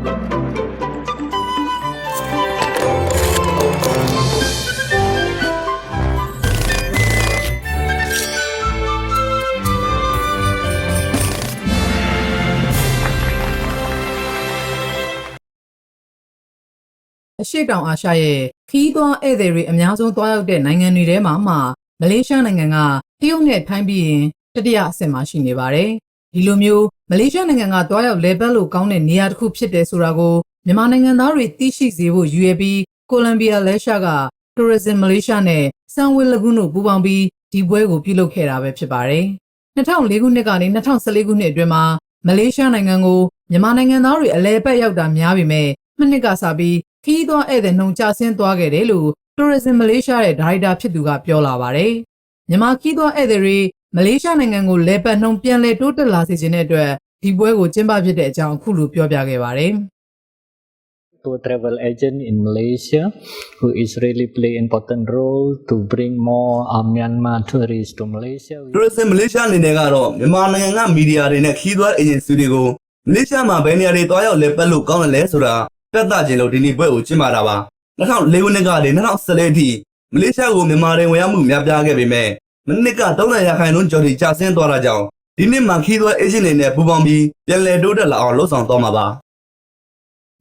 အရှိတောင်အာရှရဲ့ခီးသွွားဧည့်သည်တွေအများဆုံးသွားရောက်တဲ့နိုင်ငံတွေထဲမှာမှမလေးရှားနိုင်ငံကတရုတ်နဲ့ထိုင်းပြီးရင်တတိယအဆင့်မှာရှိနေပါတယ်။ ဒီလိုမျိုးမလေးရှားနိုင်ငံကသွားရောက်လဲပတ်လို့ကောင်းတဲ့နေရာတစ်ခုဖြစ်တယ်ဆိုတာကိုမြန်မာနိုင်ငံသားတွေသိရှိစေဖို့ရည်ရွယ်ပြီးကိုလံဘီယာလဲရှားက Tourism Malaysia နဲ့ Sunway Lagoon တို့ပူးပေါင်းပြီးဒီပွဲကိုပြုလုပ်ခဲ့တာပဲဖြစ်ပါတယ်။2004ခုနှစ်ကနေ2014ခုနှစ်အတွင်းမှာမလေးရှားနိုင်ငံကိုမြန်မာနိုင်ငံသားတွေအလဲပတ်ရောက်တာများပေမဲ့နှစ်နှစ်ကစပြီးခီးသွွားဧည့်သည်နှုန်းကျဆင်းသွားခဲ့တယ်လို့ Tourism Malaysia ရဲ့ဒါရိုက်တာဖြစ်သူကပြောလာပါတယ်။မြန်မာခီးသွွားဧည့်သည်တွေ မလေးရှားနိုင်ငံကိုလဲပတ်နှုန်းပြန်လည်တိုးတက်လာစေခြင်းတဲ့အတွက်ဒီပွဲကိုကျင်းပဖြစ်တဲ့အကြောင်းအခုလိုပြောပြခဲ့ပါတယ်။ to travel agent in Malaysia who is really play important role to bring more uh, Myanmar tourists to Malaysia. We- tourism မလေးရှားအနေနဲ့ကတော့မြန်မာနိုင်ငံကမီဒီယာတွေနဲ့ခီးသွွားအေဂျင်စီတွေကိုမလေးရှားမှာဘယ်နေရာတွေတွားရောက်လဲပတ်လို့ကောင်းတယ်လဲဆိုတာပြသခြင်းလို့ဒီနေ့ပွဲကိုကျင်းပတာပါ2004ခုနှစ်ကနေ2014အထိမလေးရှားကိုမြန်မာတွေဝင်ရောက်မှုများပြားခဲ့ပေမဲ့ မနစ်က300ရာခိုင်နှုန်းကျော်ထိကျဆင်းသွားတာကြောင့်ဒီနှစ်မှာခီးသွွားအေဂျင်တွေနဲ့ပူးပေါင်းပြီးပြန်လည်တိုးတက်လာအောင်လှုံ့ဆော်သွားမှာပါ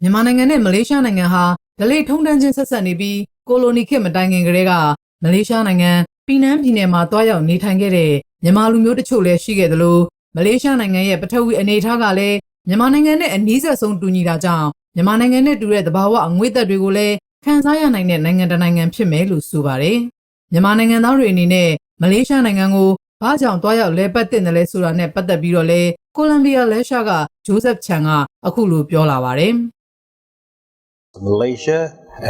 မြန်မာနိုင်ငံနဲ့မလေးရှားနိုင်ငံဟာဒလိထုံးတန်းချင်းဆက်ဆက်နေပြီးကိုလိုနီခေတ်မတိုင်ခင်ကတည်းကမလေးရှားနိုင်ငံပီနန်းပြည်နယ်မှာတွားရောက်နေထိုင်ခဲ့တဲ့မြန်မာလူမျိုးတချို့လည်းရှိခဲ့သလိုမလေးရှားနိုင်ငံရဲ့ပထဝီအနေအထားကလည်းမြန်မာနိုင်ငံနဲ့အနည်းဆက်ဆုံးတူညီတာကြောင့်မြန်မာနိုင်ငံနဲ့တူတဲ့သဘာဝအငွေ့သက်တွေကိုလည်းခံစားရနိုင်တဲ့နိုင်ငံတစ်နိုင်ငံဖြစ်မယ်လို့ဆိုပါတယ်။မြန်မာနိုင်ငံသားတွေအနေနဲ့ မလေးရှားနိုင်ငံကိုဘာကြောင့်တွားရောက်လဲပတ်တင်တယ်လဲဆိုတာနဲ့ပတ်သက်ပြီးတော့လဲကိုလံဘီယာလဲရှားကဂျိုးဆက်ချန်ကအခုလိုပြောလာပါတယ်။ Malaysia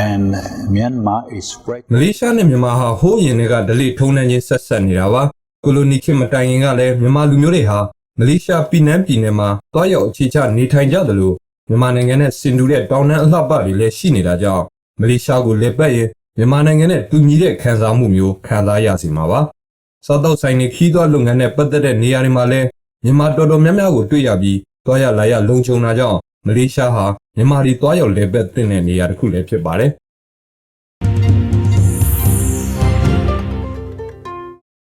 and Myanmar is great. မလေးရှားနဲ့မြန်မာဟာဟိုးရင်တွေကဒလိထုံးနှန်းချင်းဆက်ဆက်နေတာပါကိုလိုနီခေတ်မတိုင်ခင်ကလည်းမြန်မာလူမျိုးတွေဟာမလေးရှားပြည်နန်းပြည်နယ်မှာတွားရောက်အခြေချနေထိုင်ကြသလိုမြန်မာနိုင်ငံနဲ့ဆင်တူတဲ့တောင်တန်းအလှပတွေလည်းရှိနေတာကြောင့်မလေးရှားကိုလက်ပတ်ရင်မြန်မာနိုင်ငံနဲ့တူညီတဲ့ခံစားမှုမျိုးခံစားရစီမှာပါ စားတော့ဆိုင်နေခီးသွွားလုပ်ငန်းနဲ့ပတ်သက်တဲ့နေရာတွေမှာလည်းမြန်မာတော်တော်များများကိုတွေ့ရပြီးတွားရလာရလုံခြုံတာကြောင့်မလေးရှားဟာမြန်မာပြည်တွားရောက်လက်ပတ်တဲ့နေရာတစ်ခုလည်းဖြစ်ပါတယ်